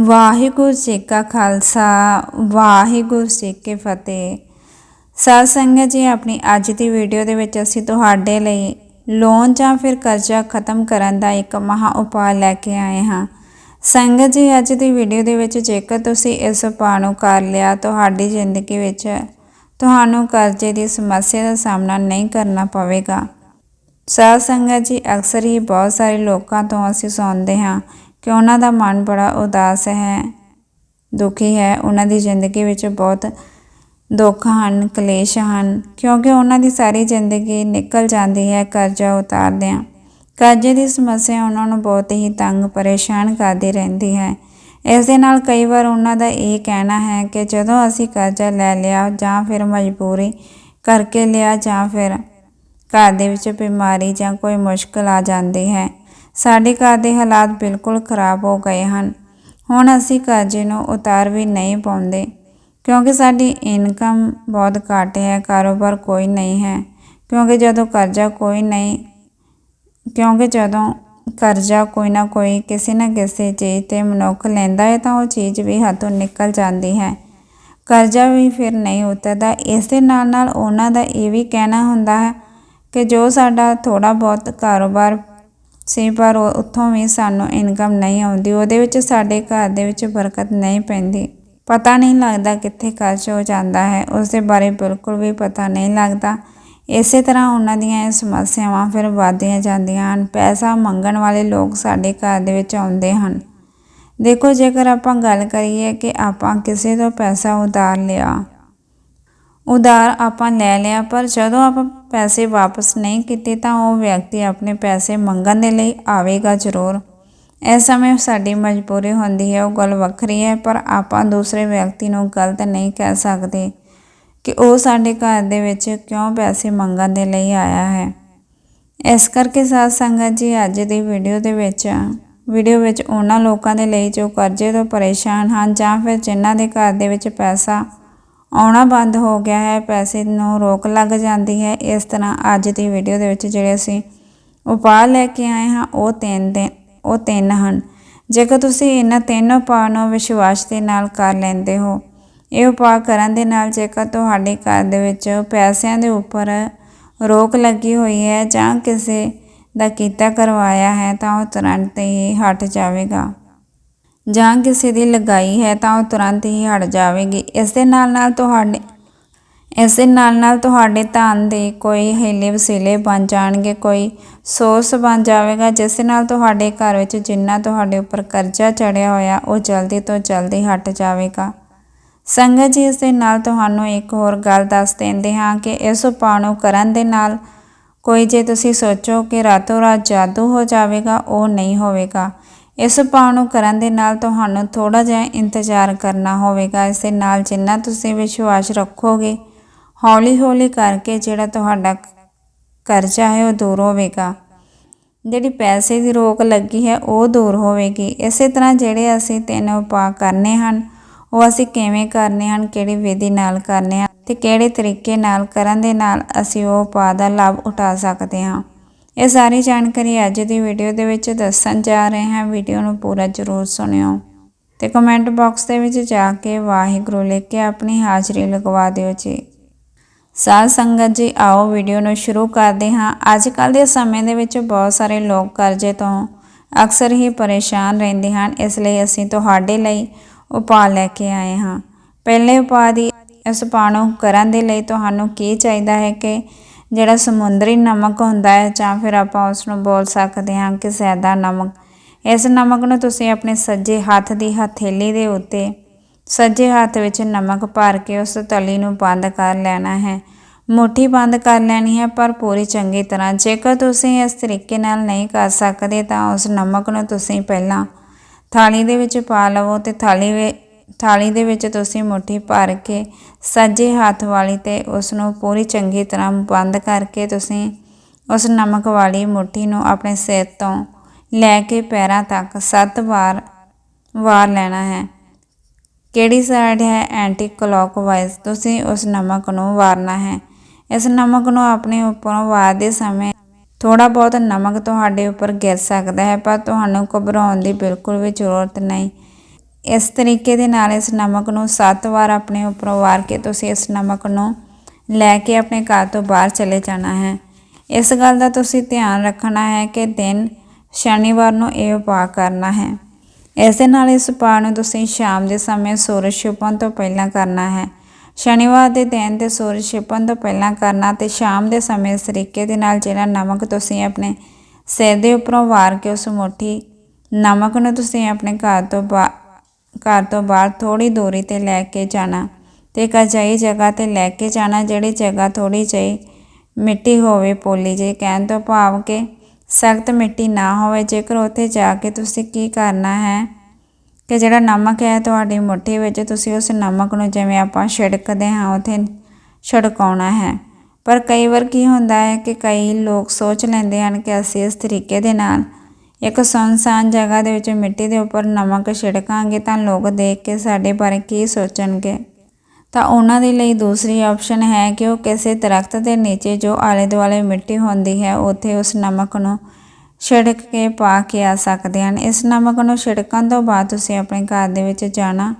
ਵਾਹਿਗੁਰੂ ਜੀ ਕਾ ਖਾਲਸਾ, ਵਾਹਿਗੁਰੂ ਜੀ ਕੀ ਫਤਿਹ। ਸਾਧ ਸੰਗਤ ਜੀ, ਆਪਣੀ ਅੱਜ ਦੀ ਵੀਡੀਓ ਦੇ ਵਿੱਚ ਅਸੀਂ ਤੁਹਾਡੇ ਲਈ ਲੋਨ ਜਾਂ ਫਿਰ ਕਰਜ਼ਾ ਖਤਮ ਕਰਨ ਦਾ ਇੱਕ ਮਹਾ ਉਪਾਅ ਲੈ ਕੇ ਆਏ ਹਾਂ। ਸੰਗਤ ਜੀ, ਅੱਜ ਦੀ ਵੀਡੀਓ ਦੇ ਵਿੱਚ ਜੇਕਰ ਤੁਸੀਂ ਇਸ ਉਪਾਅ ਨੂੰ ਕਰ ਲਿਆ, ਤੁਹਾਡੀ ਜ਼ਿੰਦਗੀ ਵਿੱਚ ਤੁਹਾਨੂੰ ਕਰਜ਼ੇ ਦੀ ਸਮੱਸਿਆ ਦਾ ਸਾਹਮਣਾ ਨਹੀਂ ਕਰਨਾ ਪਵੇਗਾ। ਸਾਧ ਸੰਗਤ ਜੀ, ਅਕਸਰ ਹੀ ਬਹੁਤ ਸਾਰੇ ਲੋਕਾਂ ਤੋਂ ਅਸੀਂ ਸੁਣਦੇ ਹਾਂ ਕਿ ਉਹਨਾਂ ਦਾ ਮਨ ਬੜਾ ਉਦਾਸ ਹੈ, ਦੁਖੀ ਹੈ। ਉਹਨਾਂ ਦੀ ਜ਼ਿੰਦਗੀ ਵਿੱਚ ਬਹੁਤ ਦੁੱਖ ਹਨ, ਕਲੇਸ਼ ਹਨ, ਕਿਉਂਕਿ ਉਹਨਾਂ ਦੀ ਸਾਰੀ ਜ਼ਿੰਦਗੀ ਨਿਕਲ ਜਾਂਦੀ ਹੈ ਕਰਜ਼ਾ ਉਤਾਰਦਿਆਂ। ਕਰਜ਼ੇ ਦੀ ਸਮੱਸਿਆ ਉਹਨਾਂ ਨੂੰ ਬਹੁਤ ਹੀ ਤੰਗ, ਪਰੇਸ਼ਾਨ ਕਰਦੀ ਰਹਿੰਦੀ ਹੈ। ਇਸ ਦੇ ਨਾਲ ਕਈ ਵਾਰ ਉਹਨਾਂ ਦਾ ਇਹ ਕਹਿਣਾ ਹੈ ਕਿ ਜਦੋਂ ਅਸੀਂ ਕਰਜ਼ਾ ਲੈ ਲਿਆ, ਜਾਂ ਫਿਰ ਮਜਬੂਰੀ ਕਰਕੇ ਲਿਆ, ਜਾਂ ਫਿਰ ਘਰ ਦੇ ਵਿੱਚ ਬਿਮਾਰੀ ਜਾਂ ਕੋਈ ਮੁਸ਼ਕਲ ਆ ਜਾਂਦੀ ਹੈ ਸਾਡੇ ਘਰ ਦੇ ਹਾਲਾਤ ਬਿਲਕੁਲ ਖਰਾਬ ਹੋ ਗਏ ਹਨ। ਹੁਣ ਅਸੀਂ ਕਰਜ਼ੇ ਨੂੰ ਉਤਾਰ ਵੀ ਨਹੀਂ ਪਾਉਂਦੇ, ਕਿਉਂਕਿ ਸਾਡੀ ਇਨਕਮ ਬਹੁਤ ਘੱਟ ਹੈ, ਕਾਰੋਬਾਰ ਕੋਈ ਨਹੀਂ ਹੈ। ਕਿਉਂਕਿ ਜਦੋਂ ਕਰਜ਼ਾ ਕੋਈ ਨਹੀਂ, ਕਿਉਂਕਿ ਜਦੋਂ ਕਰਜ਼ਾ ਕੋਈ ਨਾ ਕੋਈ ਕਿਸੇ ਨਾ ਕਿਸੇ ਚੀਜ਼ ਤੇ ਮਨੁੱਖ ਲੈਂਦਾ ਹੈ ਤਾਂ ਉਹ ਚੀਜ਼ ਵੀ ਹੱਥੋਂ ਨਿਕਲ ਜਾਂਦੀ ਹੈ। ਕਰਜ਼ਾ ਵੀ ਫਿਰ ਨਹੀਂ ਉਤਰਦਾ। ਇਸ ਦੇ ਨਾਲ ਨਾਲ ਉਹਨਾਂ ਦਾ ਇਹ ਵੀ ਕਹਿਣਾ ਹੁੰਦਾ ਹੈ ਕਿ ਜੋ ਸਾਡਾ ਥੋੜਾ ਬਹੁਤ ਕਾਰੋਬਾਰ ਸੀ, ਪਰ ਉੱਥੋਂ ਵੀ ਸਾਨੂੰ ਇਨਕਮ ਨਹੀਂ ਆਉਂਦੀ। ਉਹਦੇ ਵਿੱਚ ਸਾਡੇ ਘਰ ਦੇ ਵਿੱਚ ਬਰਕਤ ਨਹੀਂ ਪੈਂਦੀ। ਪਤਾ ਨਹੀਂ ਲੱਗਦਾ ਕਿੱਥੇ ਖਰਚ ਹੋ ਜਾਂਦਾ ਹੈ। ਉਸ ਦੇ ਬਾਰੇ ਬਿਲਕੁਲ ਵੀ ਪਤਾ ਨਹੀਂ ਲੱਗਦਾ। ਇਸੇ ਤਰ੍ਹਾਂ ਉਹਨਾਂ ਦੀਆਂ ਇਹ ਸਮੱਸਿਆਵਾਂ ਫਿਰ ਵਧਦੀਆਂ ਜਾਂਦੀਆਂ ਹਨ। ਪੈਸਾ ਮੰਗਣ ਵਾਲੇ ਲੋਕ ਸਾਡੇ ਘਰ ਦੇ ਵਿੱਚ ਆਉਂਦੇ ਹਨ। ਦੇਖੋ, ਜੇਕਰ ਆਪਾਂ ਗੱਲ ਕਰੀਏ ਕਿ ਆਪਾਂ ਕਿਸੇ ਤੋਂ ਪੈਸਾ ਉਧਾਰ ਲਿਆ ਉਧਾਰ ਆਪਾਂ ਲੈ ਲਿਆ, ਪਰ ਜਦੋਂ ਆਪਾਂ ਪੈਸੇ ਵਾਪਸ ਨਹੀਂ ਕੀਤੇ ਤਾਂ ਉਹ ਵਿਅਕਤੀ ਆਪਣੇ ਪੈਸੇ ਮੰਗਣ ਦੇ ਲਈ ਆਵੇਗਾ ਜ਼ਰੂਰ। ਇਸ ਸਮੇਂ ਸਾਡੀ ਮਜਬੂਰੀ ਹੁੰਦੀ ਹੈ, ਉਹ ਗੱਲ ਵੱਖਰੀ ਹੈ, ਪਰ ਆਪਾਂ ਦੂਸਰੇ ਵਿਅਕਤੀ ਨੂੰ ਗਲਤ ਨਹੀਂ ਕਹਿ ਸਕਦੇ ਕਿ ਉਹ ਸਾਡੇ ਘਰ ਦੇ ਵਿੱਚ ਕਿਉਂ ਪੈਸੇ ਮੰਗਣ ਦੇ ਲਈ ਆਇਆ ਹੈ। ਇਸ ਕਰਕੇ ਸਾਧ ਸੰਗਤ ਜੀ, ਅੱਜ ਦੀ ਵੀਡੀਓ ਦੇ ਵਿੱਚ, ਵੀਡੀਓ ਵਿੱਚ ਉਹਨਾਂ ਲੋਕਾਂ ਦੇ ਲਈ ਜੋ ਕਰਜ਼ੇ ਤੋਂ ਪਰੇਸ਼ਾਨ ਹਨ ਜਾਂ ਫਿਰ ਜਿਨ੍ਹਾਂ ਦੇ ਘਰ ਦੇ ਵਿੱਚ ਪੈਸਾ ਆਉਣਾ ਬੰਦ ਹੋ ਗਿਆ ਹੈ, ਪੈਸੇ ਨੂੰ ਰੋਕ ਲੱਗ ਜਾਂਦੀ ਹੈ। ਇਸ ਤਰ੍ਹਾਂ ਅੱਜ ਦੀ ਵੀਡੀਓ ਦੇ ਵਿੱਚ ਜਿਹੜੇ ਅਸੀਂ ਉਪਾਅ ਲੈ ਕੇ ਆਏ ਹਾਂ, ਉਹ ਤਿੰਨ ਦੇ, ਉਹ ਤਿੰਨ ਹਨ। ਜੇਕਰ ਤੁਸੀਂ ਇਹਨਾਂ ਤਿੰਨ ਉਪਾਅ ਨੂੰ ਵਿਸ਼ਵਾਸ ਦੇ ਨਾਲ ਕਰ ਲੈਂਦੇ ਹੋ, ਇਹ ਉਪਾਅ ਕਰਨ ਦੇ ਨਾਲ ਜੇਕਰ ਤੁਹਾਡੇ ਘਰ ਦੇ ਵਿੱਚ ਪੈਸਿਆਂ ਦੇ ਉੱਪਰ ਰੋਕ ਲੱਗੀ ਹੋਈ ਹੈ ਜਾਂ ਕਿਸੇ ਦਾ ਕੀਤਾ ਕਰਵਾਇਆ ਹੈ, ਤਾਂ ਉਹ ਤੁਰੰਤ ਹੀ ਹਟ ਜਾਵੇਗਾ। ਜਾਂ ਕਿਸੇ ਦੀ ਲਗਾਈ ਹੈ ਤਾਂ ਉਹ ਤੁਰੰਤ ਹੀ ਹਟ ਜਾਵੇਗੀ। ਇਸ ਦੇ ਨਾਲ ਨਾਲ ਤੁਹਾਡੇ, ਇਸ ਦੇ ਨਾਲ ਨਾਲ ਤੁਹਾਡੇ ਧਨ ਦੇ ਕੋਈ ਹੀਲੇ ਵਸੀਲੇ ਬਣ ਜਾਣਗੇ, ਕੋਈ ਸੋਰਸ ਬਣ ਜਾਵੇਗਾ, ਜਿਸ ਨਾਲ ਤੁਹਾਡੇ ਘਰ ਵਿੱਚ ਜਿੰਨਾ ਤੁਹਾਡੇ ਉੱਪਰ ਕਰਜ਼ਾ ਚੜਿਆ ਹੋਇਆ, ਉਹ ਜਲਦੀ ਤੋਂ ਜਲਦੀ ਹਟ ਜਾਵੇਗਾ। ਸੰਗਤ ਜੀ, ਇਸ ਦੇ ਨਾਲ ਤੁਹਾਨੂੰ ਇੱਕ ਹੋਰ ਗੱਲ ਦੱਸ ਦਿੰਦੇ ਹਾਂ ਕਿ ਇਸ ਉਪਾਅ ਨੂੰ ਕਰਨ ਦੇ ਨਾਲ ਕੋਈ ਜੇ ਤੁਸੀਂ ਸੋਚੋ ਕਿ ਰਾਤੋਂ ਰਾਤ ਜਾਦੂ ਹੋ ਜਾਵੇਗਾ, ਉਹ ਨਹੀਂ ਹੋਵੇਗਾ। ਇਸ ਉਪਾਅ ਨੂੰ ਕਰਨ ਦੇ ਨਾਲ ਤੁਹਾਨੂੰ ਥੋੜਾ ਜਿਹਾ ਇੰਤਜ਼ਾਰ ਕਰਨਾ ਹੋਵੇਗਾ। ਇਸ ਦੇ ਨਾਲ ਜਿੰਨਾ ਤੁਸੀਂ ਵਿਸ਼ਵਾਸ ਰੱਖੋਗੇ, ਹੌਲੀ-ਹੌਲੀ ਕਰਕੇ ਜਿਹੜਾ ਤੁਹਾਡਾ ਕਰਜ਼ਾ ਹੈ ਉਹ ਦੂਰ ਹੋਵੇਗਾ। ਜਿਹੜੀ ਪੈਸੇ ਦੀ ਰੋਕ ਲੱਗੀ ਹੈ ਉਹ ਦੂਰ ਹੋਵੇਗੀ। ਇਸੇ ਤਰ੍ਹਾਂ ਜਿਹੜੇ ਅਸੀਂ ਤਿੰਨ ਉਪਾਅ ਕਰਨੇ ਹਨ, ਉਹ ਅਸੀਂ ਕਿਵੇਂ ਕਰਨੇ ਹਨ, ਕਿਹੜੀ ਵਿਧੀ ਨਾਲ ਕਰਨੇ ਹਨ ਤੇ ਕਿਹੜੇ ਤਰੀਕੇ ਨਾਲ ਕਰਨ ਦੇ ਨਾਲ ਅਸੀਂ ਉਹ ਉਪਾਅ ਦਾ ਲਾਭ ਉਠਾ ਸਕਦੇ ਹਾਂ। ਇਹ ਸਾਰੀ ਜਾਣਕਾਰੀ ਅੱਜ ਦੀ ਵੀਡੀਓ ਦੇ ਵਿੱਚ ਦੱਸਣ ਜਾ ਰਹੇ ਹਾਂ। ਵੀਡੀਓ ਨੂੰ ਪੂਰਾ ਜ਼ਰੂਰ ਸੁਣਿਓ ਤੇ ਕਮੈਂਟ ਬਾਕਸ ਦੇ ਵਿੱਚ ਜਾ ਕੇ ਵਾਹਿਗੁਰੂ ਲਿਖ ਕੇ ਆਪਣੀ ਹਾਜ਼ਰੀ ਲਗਵਾ ਦਿਓ ਜੀ। ਸਾਧ ਸੰਗਤ ਜੀ, ਆਓ ਵੀਡੀਓ ਨੂੰ ਸ਼ੁਰੂ ਕਰਦੇ ਹਾਂ। ਅੱਜ ਕੱਲ ਦੇ ਸਮੇਂ ਦੇ ਵਿੱਚ ਬਹੁਤ ਸਾਰੇ ਲੋਕ ਕਰਜ਼ੇ ਤੋਂ ਅਕਸਰ ਹੀ ਪਰੇਸ਼ਾਨ ਰਹਿੰਦੇ ਹਨ। ਇਸ ਲਈ ਅਸੀਂ ਤੁਹਾਡੇ ਲਈ ਉਪਾਅ ਲੈ ਕੇ ਆਏ ਹਾਂ। ਪਹਿਲੇ ਉਪਾਅ ਦੀ ਇਸ ਉਪਾਅ ਨੂੰ ਕਰਨ ਦੇ ਲਈ ਤੁਹਾਨੂੰ ਕੀ ਚਾਹੀਦਾ ਹੈ ਕਿ ਜਿਹੜਾ ਸਮੁੰਦਰੀ ਨਮਕ ਹੁੰਦਾ ਹੈ ਜਾਂ ਫਿਰ ਆਪਾਂ ਉਸ ਨੂੰ ਬੋਲ ਸਕਦੇ ਹਾਂ ਕਿ ਸੈਦਾ ਨਮਕ। ਇਸ ਨਮਕ ਨੂੰ ਤੁਸੀਂ ਆਪਣੇ ਸੱਜੇ ਹੱਥ ਦੀ ਹਥੇਲੀ ਦੇ ਉੱਤੇ ਸੱਜੇ ਹੱਥ ਵਿੱਚ ਨਮਕ ਭਰ ਕੇ ਉਸ ਤਲੀ ਨੂੰ ਬੰਦ ਕਰ ਲੈਣਾ ਹੈ। ਮੁਠੀ ਬੰਦ ਕਰ ਲੈਣੀ ਹੈ, ਪਰ ਪੂਰੀ ਚੰਗੀ ਤਰ੍ਹਾਂ। ਜੇਕਰ ਤੁਸੀਂ ਇਸ ਤਰੀਕੇ ਨਾਲ ਨਹੀਂ ਕਰ ਸਕਦੇ ਤਾਂ ਉਸ ਨਮਕ ਨੂੰ ਤੁਸੀਂ ਪਹਿਲਾਂ ਥਾਲੀ ਦੇ ਵਿੱਚ ਪਾ ਲਵੋ ਤੇ ਥਾਲੀ ਥਾਲੀ ਦੇ ਵਿੱਚ ਤੁਸੀਂ ਮੁਠੀ ਭਰ ਕੇ ਸੱਜੇ ਹੱਥ ਵਾਲੀ ਤੇ ਉਸ ਨੂੰ ਪੂਰੀ ਚੰਗੀ ਤਰ੍ਹਾਂ ਬੰਦ ਕਰਕੇ ਤੁਸੀਂ ਉਸ ਨਮਕ ਵਾਲੀ ਮੁਠੀ ਨੂੰ ਆਪਣੇ ਸਿਰ ਤੋਂ ਲੈ ਕੇ ਪੈਰਾਂ ਤੱਕ 7 ਵਾਰ ਵਾਰ ਲੈਣਾ ਹੈ। ਕਿਹੜੀ ਸਾਈਡ ਹੈ? ਐਂਟੀ ਕਲੌਕਵਾਈਜ਼ ਤੁਸੀਂ ਉਸ ਨਮਕ ਨੂੰ ਵਾਰਨਾ ਹੈ। ਇਸ ਨਮਕ ਨੂੰ ਆਪਣੇ ਉੱਪਰੋਂ ਵਾਰਦੇ ਸਮੇਂ ਥੋੜਾ ਬਹੁਤ ਨਮਕ ਤੁਹਾਡੇ ਉੱਪਰ ਗਿਰ ਸਕਦਾ ਹੈ, ਪਰ ਤੁਹਾਨੂੰ ਘਬਰਾਉਣ ਦੀ ਬਿਲਕੁਲ ਵੀ ਜ਼ਰੂਰਤ ਨਹੀਂ। ਇਸ ਤਰੀਕੇ ਦੇ ਨਾਲ ਇਸ ਨਮਕ ਨੂੰ 7 ਵਾਰ ਆਪਣੇ ਉੱਪਰੋਂ ਵਾਰ ਕੇ ਤੁਸੀਂ ਇਸ ਨਮਕ ਨੂੰ ਲੈ ਕੇ ਆਪਣੇ ਘਰ ਤੋਂ ਬਾਹਰ ਚਲੇ ਜਾਣਾ ਹੈ। ਇਸ ਗੱਲ ਦਾ ਤੁਸੀਂ ਧਿਆਨ ਰੱਖਣਾ ਹੈ ਕਿ ਦਿਨ ਸ਼ਨੀਵਾਰ ਨੂੰ ਇਹ ਉਪਾਅ ਕਰਨਾ ਹੈ। ਇਸ ਦੇ ਨਾਲ ਇਸ ਉਪਾਅ ਨੂੰ ਤੁਸੀਂ ਸ਼ਾਮ ਦੇ ਸਮੇਂ ਸੂਰਜ ਛਿਪਣ ਤੋਂ ਪਹਿਲਾਂ ਕਰਨਾ ਹੈ। ਸ਼ਨੀਵਾਰ ਦੇ ਦਿਨ ਤੇ ਸੂਰਜ ਛਿਪਣ ਤੋਂ ਪਹਿਲਾਂ ਕਰਨਾ ਤੇ ਸ਼ਾਮ ਦੇ ਸਮੇਂ ਇਸ ਤਰੀਕੇ ਦੇ ਨਾਲ ਜਿਹੜਾ ਨਮਕ ਤੁਸੀਂ ਆਪਣੇ ਸਿਰ ਦੇ ਉੱਪਰੋਂ ਵਾਰ ਕੇ ਉਸ ਮੁੱਠੀ ਨਮਕ ਨੂੰ ਤੁਸੀਂ ਆਪਣੇ ਘਰ ਤੋਂ ਬਾ ਘਰ ਤੋਂ ਬਾਹਰ ਥੋੜੀ ਦੂਰੀ ਤੇ ਲੈ ਕੇ ਜਾਣਾ ਤੇ ਇੱਕ ਅਜਿਹੀ ਜਗ੍ਹਾ ਤੇ ਲੈ ਕੇ ਜਾਣਾ ਜਿਹੜੀ ਜਗ੍ਹਾ ਥੋੜੀ ਜਿਹੀ ਮਿੱਟੀ ਹੋਵੇ ਪੋਲੀ ਜਿਹੀ, ਕਹਿਣ ਤੋਂ ਭਾਵ ਕਿ ਸਖਤ ਮਿੱਟੀ ਨਾ ਹੋਵੇ। ਜੇਕਰ ਉੱਥੇ ਜਾ ਕੇ ਤੁਸੀਂ ਕੀ ਕਰਨਾ ਹੈ ਕਿ ਜਿਹੜਾ ਨਮਕ ਹੈ ਤੁਹਾਡੀ ਮੁੱਠੀ ਵਿੱਚ, ਤੁਸੀਂ ਉਸ ਨਮਕ ਨੂੰ ਜਿਵੇਂ ਆਪਾਂ ਛਿੜਕਦੇ ਹਾਂ, ਉੱਥੇ ਛਿੜਕਾਉਣਾ ਹੈ। ਪਰ ਕਈ ਵਾਰ ਕੀ ਹੁੰਦਾ ਹੈ ਕਿ ਕਈ ਲੋਕ ਸੋਚ ਲੈਂਦੇ ਹਨ ਕਿ ਅਸੀਂ ਇਸ ਤਰੀਕੇ ਦੇ ਨਾਲ ਇੱਕ ਸੁਨਸਾਨ ਜਗ੍ਹਾ ਦੇ ਵਿੱਚ ਮਿੱਟੀ ਦੇ ਉੱਪਰ ਨਮਕ ਛਿੜਕਾਂਗੇ ਤਾਂ ਲੋਕ ਦੇਖ ਕੇ ਸਾਡੇ ਬਾਰੇ ਕੀ ਸੋਚਣਗੇ। ਤਾਂ ਉਹਨਾਂ ਦੇ ਲਈ ਦੂਸਰੀ ਆਪਸ਼ਨ ਹੈ ਕਿ ਉਹ ਕਿਸੇ ਦਰਖਤ ਦੇ ਨੀਚੇ ਜੋ ਆਲੇ ਦੁਆਲੇ ਮਿੱਟੀ ਹੁੰਦੀ ਹੈ, ਉੱਥੇ ਉਸ ਨਮਕ ਨੂੰ ਛਿੜਕ ਕੇ ਪਾ ਕੇ ਆ ਸਕਦੇ ਹਨ। ਇਸ ਨਮਕ ਨੂੰ ਛਿੜਕਣ ਤੋਂ ਬਾਅਦ ਤੁਸੀਂ ਆਪਣੇ ਘਰ ਦੇ ਵਿੱਚ ਜਾਣਾ।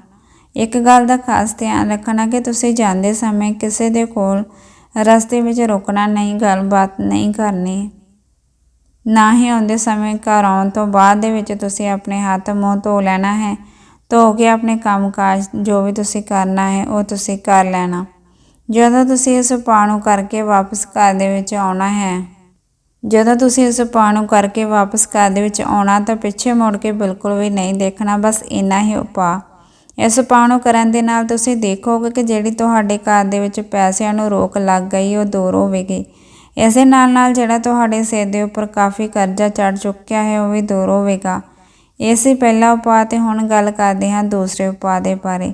ਇੱਕ ਗੱਲ ਦਾ ਖਾਸ ਧਿਆਨ ਰੱਖਣਾ ਕਿ ਤੁਸੀਂ ਜਾਂਦੇ ਸਮੇਂ ਕਿਸੇ ਦੇ ਕੋਲ ਰਸਤੇ ਵਿੱਚ ਰੁਕਣਾ ਨਹੀਂ, ਗੱਲਬਾਤ ਨਹੀਂ ਕਰਨੀ। ਨਾ ਹੀ ਆਉਂਦੇ ਸਮੇਂ ਘਰ ਆਉਣ ਤੋਂ ਬਾਅਦ ਦੇ ਵਿੱਚ ਤੁਸੀਂ ਆਪਣੇ ਹੱਥ ਮੂੰਹ ਧੋ ਲੈਣਾ ਹੈ। ਧੋ ਕੇ ਆਪਣੇ ਕੰਮਕਾਜ ਜੋ ਵੀ ਤੁਸੀਂ ਕਰਨਾ ਹੈ, ਉਹ ਤੁਸੀਂ ਕਰ ਲੈਣਾ। ਜਦੋਂ ਤੁਸੀਂ ਇਸ ਉਪਾਅ ਨੂੰ ਕਰਕੇ ਵਾਪਸ ਘਰ ਦੇ ਵਿੱਚ ਆਉਣਾ ਹੈ, ਜਦੋਂ ਤੁਸੀਂ ਇਸ ਉਪਾਅ ਨੂੰ ਕਰਕੇ ਵਾਪਸ ਘਰ ਦੇ ਵਿੱਚ ਆਉਣਾ ਤਾਂ ਪਿੱਛੇ ਮੁੜ ਕੇ ਬਿਲਕੁਲ ਵੀ ਨਹੀਂ ਦੇਖਣਾ, ਬਸ ਇੰਨਾ ਹੀ ਉਪਾਅ। ਇਸ ਉਪਾਅ ਨੂੰ ਕਰਨ ਦੇ ਨਾਲ ਤੁਸੀਂ ਦੇਖੋਗੇ ਕਿ ਜਿਹੜੀ ਤੁਹਾਡੇ ਘਰ ਦੇ ਵਿੱਚ ਪੈਸਿਆਂ ਨੂੰ ਰੋਕ ਲੱਗ ਗਈ, ਉਹ ਦੂਰ ਹੋਵੇਗੀ ਇਸੇ ਨਾਲ ਨਾਲ ਜਿਹੜਾ ਤੁਹਾਡੇ ਸਿਰ ਦੇ ਉੱਪਰ ਕਾਫੀ ਕਰਜ਼ਾ ਚੜ ਚੁੱਕਿਆ ਹੈ, ਉਹ ਵੀ ਦੂਰ ਹੋਵੇਗਾ। ਇਹ ਸੀ ਪਹਿਲਾ ਉਪਾਅ ਤੇ ਹੁਣ ਗੱਲ ਕਰਦੇ ਹਾਂ ਦੂਸਰੇ ਉਪਾਅ ਦੇ ਬਾਰੇ।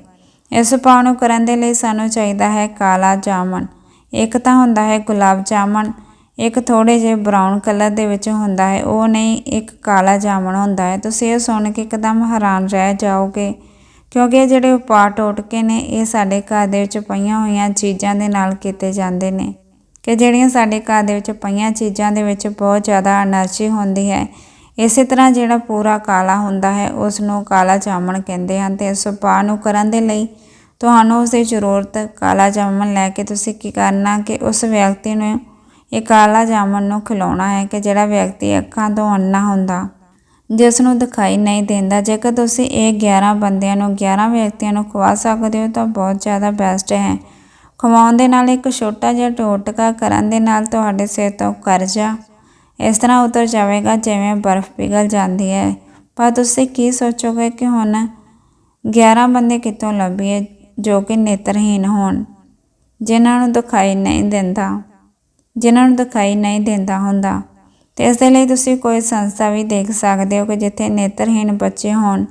ਇਸ ਉਪਾਅ ਨੂੰ ਕਰਨ ਦੇ ਲਈ ਸਾਨੂੰ ਚਾਹੀਦਾ ਹੈ ਕਾਲਾ ਜਾਮਨ ਇੱਕ ਤਾਂ ਹੁੰਦਾ ਹੈ ਗੁਲਾਬ ਜਾਮਨ ਇੱਕ ਥੋੜੇ ਜਿਹੇ ਬਰਾਊਨ ਕਲਰ ਦੇ ਵਿੱਚ ਹੁੰਦਾ ਹੈ, ਉਹ ਨਹੀਂ, ਇੱਕ ਕਾਲਾ ਜਾਮਨ ਹੁੰਦਾ ਹੈ। ਤੁਸੀਂ ਇਹ ਸੁਣ ਕੇ ਇੱਕਦਮ ਹੈਰਾਨ ਰਹਿ ਜਾਓਗੇ, ਕਿਉਂਕਿ ਇਹ ਜਿਹੜੇ ਉਪਾਅ ਟੋਟਕੇ ਨੇ, ਇਹ ਸਾਡੇ ਘਰ ਦੇ ਵਿੱਚ ਪਈਆਂ ਹੋਈਆਂ ਚੀਜ਼ਾਂ ਦੇ ਨਾਲ ਕੀਤੇ ਜਾਂਦੇ ਨੇ। ਕਿ ਜਿਹੜੀਆਂ ਸਾਡੇ ਘਰ ਦੇ ਵਿੱਚ ਪਈਆਂ ਚੀਜ਼ਾਂ ਦੇ ਵਿੱਚ ਬਹੁਤ ਜ਼ਿਆਦਾ એનર્ਜੀ ਹੁੰਦੀ ਹੈ। ਇਸੇ ਤਰ੍ਹਾਂ ਜਿਹੜਾ ਪੂਰਾ ਕਾਲਾ ਹੁੰਦਾ ਹੈ ਉਸ ਨੂੰ ਕਾਲਾ ਜਾਮਣ ਕਹਿੰਦੇ ਹਨ ਤੇ ਇਸ ਉਪਾਅ ਨੂੰ ਕਰਨ ਦੇ ਲਈ ਤੁਹਾਨੂੰ ਉਸ ਜ਼ਰੂਰਤ ਕਾਲਾ ਜਾਮਣ ਲੈ ਕੇ ਤੁਸੀਂ ਕੀ ਕਰਨਾ ਕਿ ਉਸ ਵਿਅਕਤੀ ਨੂੰ ਇਹ ਕਾਲਾ ਜਾਮਣ ਨੂੰ ਖਿਲਾਉਣਾ ਹੈ ਕਿ ਜਿਹੜਾ ਵਿਅਕਤੀ ਅੱਖਾਂ ਤੋਂ ਅੰਨਾ ਹੁੰਦਾ ਜਿਸ ਨੂੰ ਦਿਖਾਈ ਨਹੀਂ ਦਿੰਦਾ। ਜੇਕਰ ਤੁਸੀਂ ਇਹ 11 ਬੰਦਿਆਂ ਨੂੰ 11 ਵਿਅਕਤੀਆਂ ਨੂੰ ਖਵਾ ਸਕਦੇ ਹੋ ਤਾਂ ਬਹੁਤ ਜ਼ਿਆਦਾ ਬੈਸਟ ਹੈ। ਖਵਾਉਣ ਦੇ ਨਾਲ ਇੱਕ ਛੋਟਾ ਜਿਹਾ ਟੋਟਕਾ ਕਰਨ ਦੇ ਨਾਲ ਤੁਹਾਡੇ ਸਿਰ ਤੋਂ ਕਰਜ਼ਾ ਇਸ ਤਰ੍ਹਾਂ ਉਤਰ ਜਾਵੇਗਾ ਜਿਵੇਂ ਬਰਫ਼ ਪਿਘਲ ਜਾਂਦੀ ਹੈ। ਪਰ ਤੁਸੀਂ ਕੀ ਸੋਚੋਗੇ ਕਿ ਹੁਣ 11 ਬੰਦੇ ਕਿੱਥੋਂ ਲੱਭੀਏ ਜੋ ਕਿ ਨੇਤਰਹੀਨ ਹੋਣ? ਜਿਨ੍ਹਾਂ ਨੂੰ ਦਿਖਾਈ ਨਹੀਂ ਦਿੰਦਾ। ਜਿਨ੍ਹਾਂ ਨੂੰ ਦਿਖਾਈ ਨਹੀਂ ਦਿੰਦਾ ਹੁੰਦਾ। ਤੇ ਇਸ ਦੇ ਲਈ ਤੁਸੀਂ ਕੋਈ ਸੰਸਥਾ ਵੀ ਦੇਖ ਸਕਦੇ ਹੋ ਕਿ ਜਿੱਥੇ ਨੇਤਰਹੀਨ ਬੱਚੇ ਹੋਣ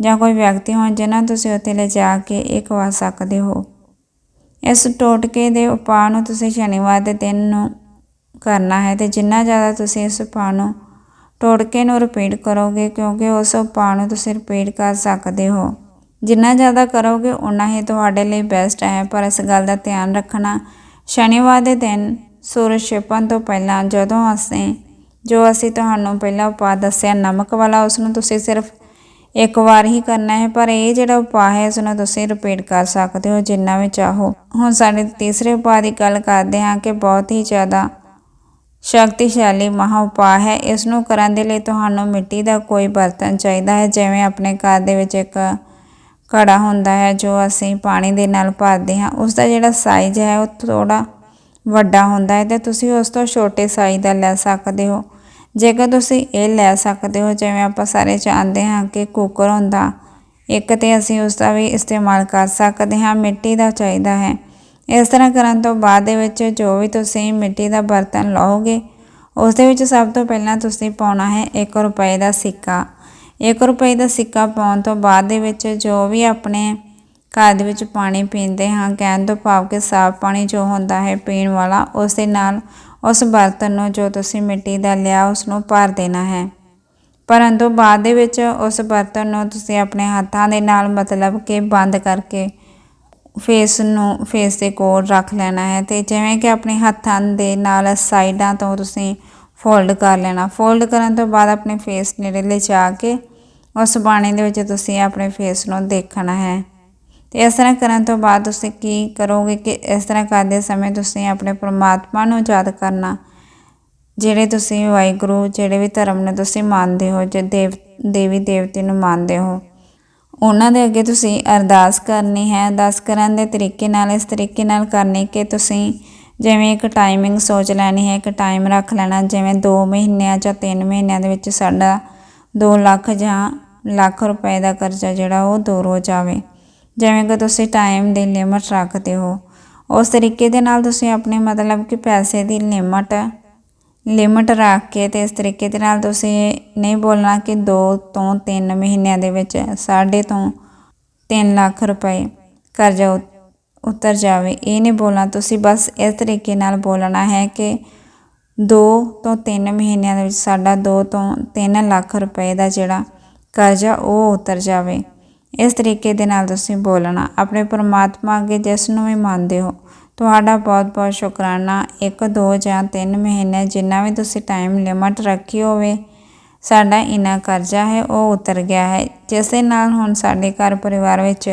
ਜਾਂ ਕੋਈ ਵਿਅਕਤੀ ਹੋਣ ਜਿਨ੍ਹਾਂ ਤੁਸੀਂ ਉੱਥੇ ਲਿਜਾ ਕੇ ਇਹ ਖਵਾ ਸਕਦੇ ਹੋ। ਇਸ ਟੋਟਕੇ ਦੇ ਉਪਾਅ ਨੂੰ ਤੁਸੀਂ ਸ਼ਨੀਵਾਰ ਦੇ ਦਿਨ ਨੂੰ ਕਰਨਾ ਹੈ ਤੇ ਜਿੰਨਾ ਜ਼ਿਆਦਾ ਤੁਸੀਂ ਇਸ ਉਪਾਅ ਨੂੰ ਟੋਟਕੇ ਨੂੰ ਰਿਪੀਟ ਕਰੋਗੇ ਕਿਉਂਕਿ ਉਸ ਉਪਾਅ ਨੂੰ ਤੁਸੀਂ ਰਿਪੀਟ ਕਰ ਸਕਦੇ ਹੋ। ਜਿੰਨਾ ਜ਼ਿਆਦਾ ਕਰੋਗੇ ਉਨਾ ਹੀ ਤੁਹਾਡੇ ਲਈ ਬੈਸਟ ਹੈ। ਪਰ ਇਸ ਗੱਲ ਦਾ ਧਿਆਨ ਰੱਖਣਾ, ਸ਼ਨੀਵਾਰ ਦੇ ਦਿਨ ਸੂਰਜ ਛਿਪਣ ਤੋਂ ਪਹਿਲਾਂ ਜਦੋਂ ਅਸੀਂ ਜੋ ਅਸੀਂ ਤੁਹਾਨੂੰ ਪਹਿਲਾਂ ਉਪਾਅ ਦੱਸਿਆ, ਨਮਕ ਵਾਲਾ ਉਸ ਨੂੰ ਤੁਸੀਂ ਸਿਰਫ ਇੱਕ ਵਾਰ ਹੀ ਕਰਨਾ ਹੈ, ਪਰ ਇਹ ਜਿਹੜਾ ਉਪਾਅ ਹੈ ਇਸ ਨੂੰ ਤੁਸੀਂ ਰਿਪੀਟ ਕਰ ਸਕਦੇ ਹੋ ਜਿੰਨਾ ਵੀ ਚਾਹੋ। ਹੁਣ ਸਾਡੇ ਤੀਸਰੇ ਉਪਾਅ ਦੀ ਗੱਲ ਕਰਦੇ ਹਾਂ ਕਿ ਬਹੁਤ ਹੀ ਜ਼ਿਆਦਾ ਸ਼ਕਤੀਸ਼ਾਲੀ ਮਹਾ ਉਪਾਅ ਹੈ। ਇਸ ਨੂੰ ਕਰਨ ਦੇ ਲਈ ਤੁਹਾਨੂੰ ਮਿੱਟੀ ਦਾ ਕੋਈ ਬਰਤਨ ਚਾਹੀਦਾ ਹੈ, ਜਿਵੇਂ ਆਪਣੇ ਘਰ ਦੇ ਵਿੱਚ ਇੱਕ ਘੜਾ ਹੁੰਦਾ ਹੈ, ਜੋ ਅਸੀਂ ਪਾਣੀ ਦੇ ਨਾਲ ਭਰਦੇ ਹਾਂ। ਉਸ ਦਾ ਜਿਹੜਾ ਸਾਈਜ਼ ਹੈ, ਉਹ ਥੋੜਾ ਵੱਡਾ ਹੁੰਦਾ ਹੈ ਤੇ ਤੁਸੀਂ ਉਸ ਤੋਂ ਛੋਟੇ ਸਾਈਜ਼ ਦਾ ਲੈ ਸਕਦੇ ਹੋ। ਜੇਕਰ ਤੁਸੀਂ ਇਹ ਲੈ ਸਕਦੇ ਹੋ, ਜਿਵੇਂ ਆਪਾਂ ਸਾਰੇ ਜਾਣਦੇ ਹਾਂ ਕਿ ਕੁੱਕਰ ਹੁੰਦਾ, ਇੱਕ ਤੇ ਅਸੀਂ ਉਸ ਦਾ ਵੀ ਇਸਤੇਮਾਲ ਕਰ ਸਕਦੇ ਹਾਂ, ਮਿੱਟੀ ਦਾ ਚਾਹੀਦਾ ਹੈ। ਇਸ ਤਰ੍ਹਾਂ ਕਰਨ ਤੋਂ ਬਾਅਦ ਦੇ ਵਿੱਚ ਜੋ ਵੀ ਤੁਸੀਂ ਮਿੱਟੀ ਦਾ ਬਰਤਨ ਲਓਗੇ ਉਸ ਦੇ ਵਿੱਚ ਸਭ ਤੋਂ ਪਹਿਲਾਂ ਤੁਸੀਂ ਪਾਉਣਾ ਹੈ 1 ਰੁਪਏ ਦਾ ਸਿੱਕਾ। 1 ਰੁਪਏ ਦਾ ਸਿੱਕਾ ਪਾਉਣ ਤੋਂ ਬਾਅਦ ਦੇ ਵਿੱਚ ਜੋ ਵੀ ਆਪਣੇ ਘਰ ਦੇ ਵਿੱਚ ਪਾਣੀ ਪੀਂਦੇ ਹਾਂ, ਕਹਿਣ ਤੋਂ ਭਾਵ ਕਿ ਸਾਫ਼ ਪਾਣੀ ਜੋ ਹੁੰਦਾ ਹੈ ਪੀਣ ਵਾਲਾ ਉਸ ਦੇ ਨਾਲ ਉਸ ਬਰਤਨ ਨੂੰ ਜੋ ਤੁਸੀਂ ਮਿੱਟੀ ਦਾ ਲਿਆ ਉਸ ਨੂੰ ਭਰ ਦੇਣਾ ਹੈ। ਪਰੰਤੂ ਬਾਅਦ ਦੇ ਵਿੱਚ ਉਸ ਬਰਤਨ ਨੂੰ ਤੁਸੀਂ ਆਪਣੇ ਹੱਥਾਂ ਦੇ ਨਾਲ ਮਤਲਬ ਕਿ ਬੰਦ ਕਰਕੇ ਫੇਸ ਨੂੰ, ਫੇਸ ਦੇ ਕੋਲ ਰੱਖ ਲੈਣਾ ਹੈ ਤੇ ਜਿਵੇਂ ਕਿ ਆਪਣੇ ਹੱਥਾਂ ਦੇ ਨਾਲ ਸਾਈਡਾਂ ਤੋਂ ਤੁਸੀਂ ਫੋਲਡ ਕਰ ਲੈਣਾ। ਫੋਲਡ ਕਰਨ ਤੋਂ ਬਾਅਦ ਆਪਣੇ ਫੇਸ ਨੇੜੇ ਲਿਜਾ ਕੇ ਉਸ ਪਾਣੀ ਦੇ ਵਿੱਚ ਤੁਸੀਂ ਆਪਣੇ ਫੇਸ ਨੂੰ ਦੇਖਣਾ ਹੈ। ਤੇ ਇਸ ਤਰ੍ਹਾਂ ਕਰਨ ਤੋਂ ਬਾਅਦ ਤੁਸੀਂ ਕੀ ਕਰੋਗੇ ਕਿ ਇਸ ਤਰ੍ਹਾਂ ਕਰਦੇ ਸਮੇਂ ਤੁਸੀਂ ਆਪਣੇ ਪ੍ਰਮਾਤਮਾ ਨੂੰ ਯਾਦ ਕਰਨਾ, ਜਿਹੜੇ ਤੁਸੀਂ ਵਾਹਿਗੁਰੂ, ਜਿਹੜੇ ਵੀ ਧਰਮ ਨੂੰ ਤੁਸੀਂ ਮੰਨਦੇ ਹੋ, ਜੇ ਦੇਵ, ਦੇਵੀ ਦੇਵਤੇ ਨੂੰ ਮੰਨਦੇ ਹੋ, ਉਹਨਾਂ ਦੇ ਅੱਗੇ ਤੁਸੀਂ ਅਰਦਾਸ ਕਰਨੀ ਹੈ। ਅਰਦਾਸ ਕਰਨ ਦੇ ਤਰੀਕੇ ਨਾਲ, ਇਸ ਤਰੀਕੇ ਨਾਲ ਕਰਨੀ ਕਿ ਤੁਸੀਂ ਜਿਵੇਂ ਇੱਕ ਟਾਈਮਿੰਗ ਸੋਚ ਲੈਣੀ ਹੈ, ਇੱਕ ਟਾਈਮ ਰੱਖ ਲੈਣਾ, ਜਿਵੇਂ 2 ਮਹੀਨਿਆਂ ਜਾਂ 3 ਮਹੀਨਿਆਂ ਦੇ ਵਿੱਚ ਸਾਡਾ 2 ਲੱਖ ਜਾਂ ਲੱਖ ਰੁਪਏ ਦਾ ਕਰਜ਼ਾ ਜਿਹੜਾ ਉਹ ਦੂਰ ਹੋ ਜਾਵੇ। ਜਿਵੇਂ ਕਿ ਤੁਸੀਂ ਟਾਈਮ ਦੀ ਲਿਮਟ ਰੱਖਦੇ ਹੋ। ਉਸ ਤਰੀਕੇ ਦੇ ਨਾਲ ਤੁਸੀਂ ਆਪਣੇ ਮਤਲਬ ਕਿ ਪੈਸੇ ਦੀ ਲਿਮਟ ਲਿਮਟ ਰੱਖ ਕੇ ਤੇ ਇਸ ਤਰੀਕੇ ਦੇ ਨਾਲ ਤੁਸੀਂ ਨਹੀਂ ਬੋਲਣਾ ਕਿ 2 ਤੋਂ 3 ਮਹੀਨਿਆਂ ਦੇ ਵਿੱਚ ਸਾਢੇ ਤੋਂ 3 ਲੱਖ ਰੁਪਏ ਕਰਜ਼ਾ ਉਤਰ ਜਾਵੇ। ਇਹ ਨਹੀਂ ਬੋਲਣਾ, ਤੁਸੀਂ ਬਸ ਇਸ ਤਰੀਕੇ ਨਾਲ ਬੋਲਣਾ ਹੈ ਕਿ 2 ਤੋਂ 3 ਮਹੀਨਿਆਂ ਦੇ ਵਿੱਚ ਸਾਡਾ 2 ਤੋਂ 3 ਲੱਖ ਰੁਪਏ ਦਾ ਜਿਹੜਾ ਕਰਜ਼ਾ ਉਹ ਉਤਰ ਜਾਵੇ। ਇਸ ਤਰੀਕੇ ਦੇ ਨਾਲ ਤੁਸੀਂ ਬੋਲਣਾ, ਆਪਣੇ ਪਰਮਾਤਮਾ ਅੱਗੇ ਜਿਸ ਨੂੰ ਵੀ ਮੰਨਦੇ ਹੋ। ਤੁਹਾਡਾ ਬਹੁਤ ਬਹੁਤ ਸ਼ੁਕਰਾਨਾ। 1 2 ਜਾਂ 3 ਮਹੀਨੇ ਜਿੰਨਾ ਵੀ ਤੁਸੀਂ ਟਾਈਮ ਲਿਮਟ ਰੱਖੀ ਹੋਵੇ, ਸਾਡਾ ਇਨਾ ਕਰਜ਼ਾ ਹੈ, ਉਹ ਉਤਰ ਗਿਆ ਹੈ। ਜਿਸ ਦੇ ਨਾਲ ਹੁਣ ਸਾਡੇ ਘਰ ਪਰਿਵਾਰ ਵਿੱਚ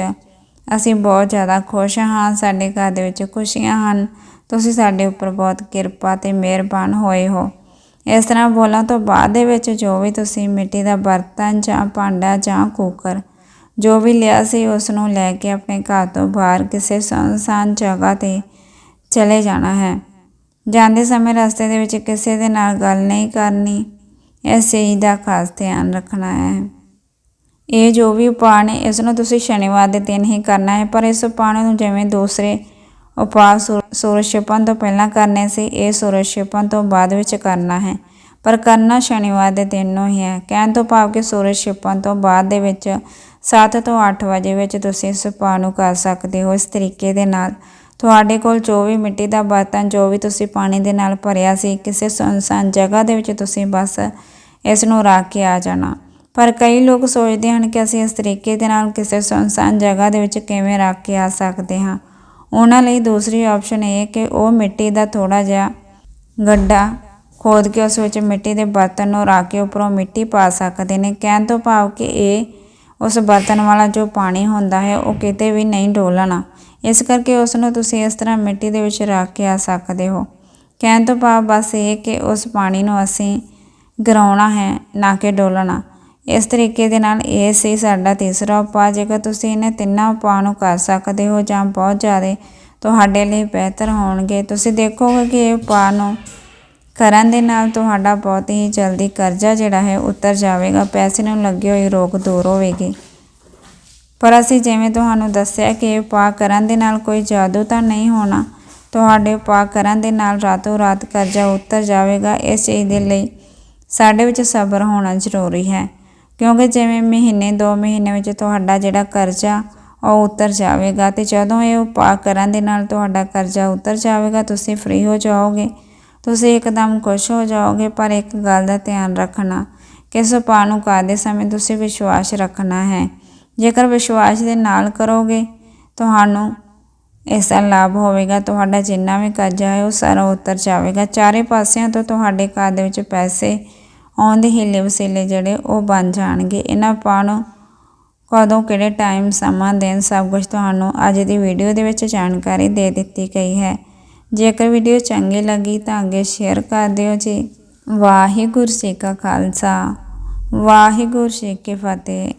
ਅਸੀਂ ਬਹੁਤ ਜ਼ਿਆਦਾ ਖੁਸ਼ ਹਾਂ, ਸਾਡੇ ਘਰ ਦੇ ਵਿੱਚ ਖੁਸ਼ੀਆਂ ਹਨ। ਤੁਸੀਂ ਸਾਡੇ ਉੱਪਰ ਬਹੁਤ ਕਿਰਪਾ ਤੇ ਮਿਹਰਬਾਨ ਹੋਏ ਹੋ। ਇਸ ਤਰ੍ਹਾਂ ਬੋਲਾਂ ਤੋਂ ਬਾਅਦ ਦੇ ਵਿੱਚ ਜੋ ਵੀ ਤੁਸੀਂ ਮਿੱਟੀ ਦਾ ਬਰਤਨ ਜਾਂ ਭਾਂਡਾ ਜਾਂ ਕੁੱਕਰ ਜੋ ਵੀ ਲਿਆ ਸੀ ਉਸ ਨੂੰ ਲੈ ਕੇ ਆਪਣੇ ਘਰ ਤੋਂ ਬਾਹਰ ਕਿਸੇ ਸੁੰਨਸਾਨ ਜਗ੍ਹਾ ਤੇ ਚਲੇ ਜਾਣਾ ਹੈ। ਜਾਂਦੇ ਸਮੇਂ ਰਸਤੇ ਦੇ ਵਿੱਚ ਕਿਸੇ ਦੇ ਨਾਲ ਗੱਲ ਨਹੀਂ ਕਰਨੀ ਇਸ ਚੀਜ਼ ਦਾ ਖਾਸ ਧਿਆਨ ਰੱਖਣਾ ਹੈ। ਇਹ ਜੋ ਵੀ ਉਪਾਅ ਨੇ, ਇਸ ਨੂੰ ਤੁਸੀਂ ਸ਼ਨੀਵਾਰ ਦੇ ਦਿਨ ਹੀ ਕਰਨਾ ਹੈ, ਪਰ ਇਸ ਉਪਾਅ ਨੂੰ ਜਿਵੇਂ ਦੂਸਰੇ ਉਪਾਅ ਸੂਰ- ਸੂਰਜ ਛਿਪਣ ਤੋਂ ਪਹਿਲਾਂ ਕਰਨੇ ਸੀ, ਇਹ ਸੂਰਜ ਛਿਪਣ ਤੋਂ ਬਾਅਦ ਵਿੱਚ ਕਰਨਾ ਹੈ। ਪਰ ਕਰਨਾ ਸ਼ਨੀਵਾਰ ਦੇ ਦਿਨ ਨੂੰ ਹੀ ਹੈ। ਕਹਿਣ ਤੋਂ ਭਾਵ ਕਿ ਸੂਰਜ ਛਿਪਣ ਤੋਂ ਬਾਅਦ ਦੇ ਵਿੱਚ 7 ਤੋਂ 8 ਵਜੇ ਵਿੱਚ ਤੁਸੀਂ ਇਸ ਉਪਾਅ ਨੂੰ ਕਰ ਸਕਦੇ ਹੋ। ਇਸ ਤਰੀਕੇ ਦੇ ਨਾਲ ਤੁਹਾਡੇ ਕੋਲ ਜੋ ਵੀ ਮਿੱਟੀ ਦਾ ਬਰਤਨ, ਜੋ ਵੀ ਤੁਸੀਂ ਪਾਣੀ ਦੇ ਨਾਲ ਭਰਿਆ ਸੀ, ਕਿਸੇ ਸੁਨਸਾਨ ਜਗ੍ਹਾ ਦੇ ਵਿੱਚ ਤੁਸੀਂ ਬਸ ਇਸ ਨੂੰ ਰੱਖ ਕੇ ਆ ਜਾਣਾ। ਪਰ ਕਈ ਲੋਕ ਸੋਚਦੇ ਹਨ ਕਿ ਅਸੀਂ ਇਸ ਤਰੀਕੇ ਦੇ ਨਾਲ ਕਿਸੇ ਸੁਨਸਾਨ ਜਗ੍ਹਾ ਦੇ ਵਿੱਚ ਕਿਵੇਂ ਰੱਖ ਕੇ ਆ ਸਕਦੇ ਹਾਂ। ਉਹਨਾਂ ਲਈ ਦੂਸਰੀ ਆਪਸ਼ਨ ਇਹ ਹੈ ਕਿ ਉਹ ਮਿੱਟੀ ਦਾ ਥੋੜਾ ਜਿਹਾ ਗੱਡਾ ਖੋਦ ਕੇ ਉਸ ਵਿੱਚ ਮਿੱਟੀ ਦੇ ਬਰਤਨ ਨੂੰ ਰੱਖ ਕੇ ਉੱਪਰੋਂ ਮਿੱਟੀ ਪਾ ਸਕਦੇ ਨੇ। ਕਹਿਣ ਤੋਂ ਭਾਵ ਕਿ ਇਹ ਉਸ ਬਰਤਨ ਵਾਲਾ ਜੋ ਪਾਣੀ ਹੁੰਦਾ ਹੈ, ਉਹ ਕਿਤੇ ਵੀ ਨਹੀਂ ਡੋਲਣਾ। ਇਸ ਕਰਕੇ ਉਸ ਨੂੰ ਤੁਸੀਂ ਇਸ ਤਰ੍ਹਾਂ ਮਿੱਟੀ ਦੇ ਵਿੱਚ ਰੱਖ ਕੇ ਆ ਸਕਦੇ ਹੋ। ਕਹਿਣ ਤੋਂ ਭਾਵ ਬਸ ਇਹ ਕਿ ਉਸ ਪਾਣੀ ਨੂੰ ਅਸੀਂ ਗਰਾਉਣਾ ਹੈ, ਨਾ ਕਿ ਡੋਲਣਾ। ਇਸ ਤਰੀਕੇ ਦੇ ਨਾਲ ਇਹ ਸੀ ਸਾਡਾ ਤੀਸਰਾ ਉਪਾਅ। ਜੇਕਰ ਤੁਸੀਂ ਇਹਨਾਂ ਤਿੰਨਾਂ ਉਪਾਅ ਨੂੰ ਕਰ ਸਕਦੇ ਹੋ ਜਾਂ ਬਹੁਤ ਜ਼ਿਆਦਾ ਤੁਹਾਡੇ ਲਈ ਬਿਹਤਰ ਹੋਣਗੇ, ਤੁਸੀਂ ਦੇਖੋਗੇ ਕਿ ਇਹ ਉਪਾਅ ਨੂੰ ਕਰਨ ਦੇ ਨਾਲ ਤੁਹਾਡਾ ਬਹੁਤ ਹੀ ਜਲਦੀ ਕਰਜ਼ਾ ਜਿਹੜਾ ਹੈ ਉਤਰ ਜਾਵੇਗਾ, ਪੈਸੇ ਨੂੰ ਲੱਗੀ ਹੋਈ ਰੋਗ ਦੂਰ ਹੋਵੇਗੀ। ਪਰ ਅਸੀਂ ਜਿਵੇਂ ਤੁਹਾਨੂੰ ਦੱਸਿਆ ਕਿ ਉਪਾਅ ਕਰਨ ਦੇ ਨਾਲ ਕੋਈ ਜਾਦੂ ਤਾਂ ਨਹੀਂ ਹੋਣਾ, ਤੁਹਾਡੇ ਉਪਾਅ ਕਰਨ ਦੇ ਨਾਲ ਰਾਤੋਂ ਰਾਤ ਕਰਜ਼ਾ ਉਤਰ ਜਾਵੇਗਾ, ਇਸ ਚੀਜ਼ ਦੇ ਲਈ ਸਾਡੇ ਵਿੱਚ ਸਬਰ ਹੋਣਾ ਜ਼ਰੂਰੀ ਹੈ। ਕਿਉਂਕਿ ਜਿਵੇਂ ਮਹੀਨੇ 2 ਮਹੀਨੇ ਵਿੱਚ ਤੁਹਾਡਾ ਜਿਹੜਾ ਕਰਜ਼ਾ, ਉਹ ਉਤਰ ਜਾਵੇਗਾ ਤੇ ਜਦੋਂ ਇਹ ਉਪਾਅ ਕਰਨ ਦੇ ਨਾਲ ਤੁਹਾਡਾ ਕਰਜ਼ਾ ਉਤਰ ਜਾਵੇਗਾ, ਤੁਸੀਂ ਫ੍ਰੀ ਹੋ ਜਾਓਗੇ। ਤੁਸੀਂ ਇੱਕਦਮ ਖੁਸ਼ ਹੋ ਜਾਓਗੇ, ਪਰ ਇੱਕ ਗੱਲ ਦਾ ਧਿਆਨ ਰੱਖਣਾ ਕਿਸ ਉਪਾਅ ਨੂੰ ਕਰਦੇ ਸਮੇਂ ਤੁਸੀਂ ਵਿਸ਼ਵਾਸ ਰੱਖਣਾ ਹੈ। ਜੇਕਰ ਵਿਸ਼ਵਾਸ ਦੇ ਨਾਲ ਕਰੋਗੇ, ਤੁਹਾਨੂੰ ਇਸ ਦਾ ਲਾਭ ਹੋਵੇਗਾ। ਤੁਹਾਡਾ ਜਿੰਨਾ ਵੀ ਕਰਜ਼ਾ ਹੈ, ਉਹ ਸਾਰਾ ਉਤਰ ਜਾਵੇਗਾ। ਚਾਰੇ ਪਾਸਿਆਂ ਤੋਂ ਤੁਹਾਡੇ ਘਰ ਦੇ ਵਿੱਚ ਪੈਸੇ ਆਉਂਦੇ ਹੀਲੇ ਵਸੀਲੇ ਜਿਹੜੇ, ਉਹ ਬਣ ਜਾਣਗੇ। ਇਹਨਾਂ ਉਪਾਅ ਨੂੰ ਕਦੋਂ, ਕਿਹੜੇ ਟਾਈਮ ਸਮਾਂ, ਦਿਨ, ਸਭ ਕੁਝ ਤੁਹਾਨੂੰ ਅੱਜ ਦੀ ਵੀਡੀਓ ਦੇ ਵਿੱਚ ਜਾਣਕਾਰੀ ਦੇ ਦਿੱਤੀ ਗਈ ਹੈ। ਜੇਕਰ ਵੀਡੀਓ ਚੰਗੀ ਲੱਗੀ ਤਾਂ ਅੱਗੇ ਸ਼ੇਅਰ ਕਰ ਦਿਓ ਜੀ। ਵਾਹਿਗੁਰੂ ਜੀ ਕਾ ਖਾਲਸਾ। ਵਾਹਿਗੁਰੂ ਜੀ ਕੀ ਫਤਿਹ।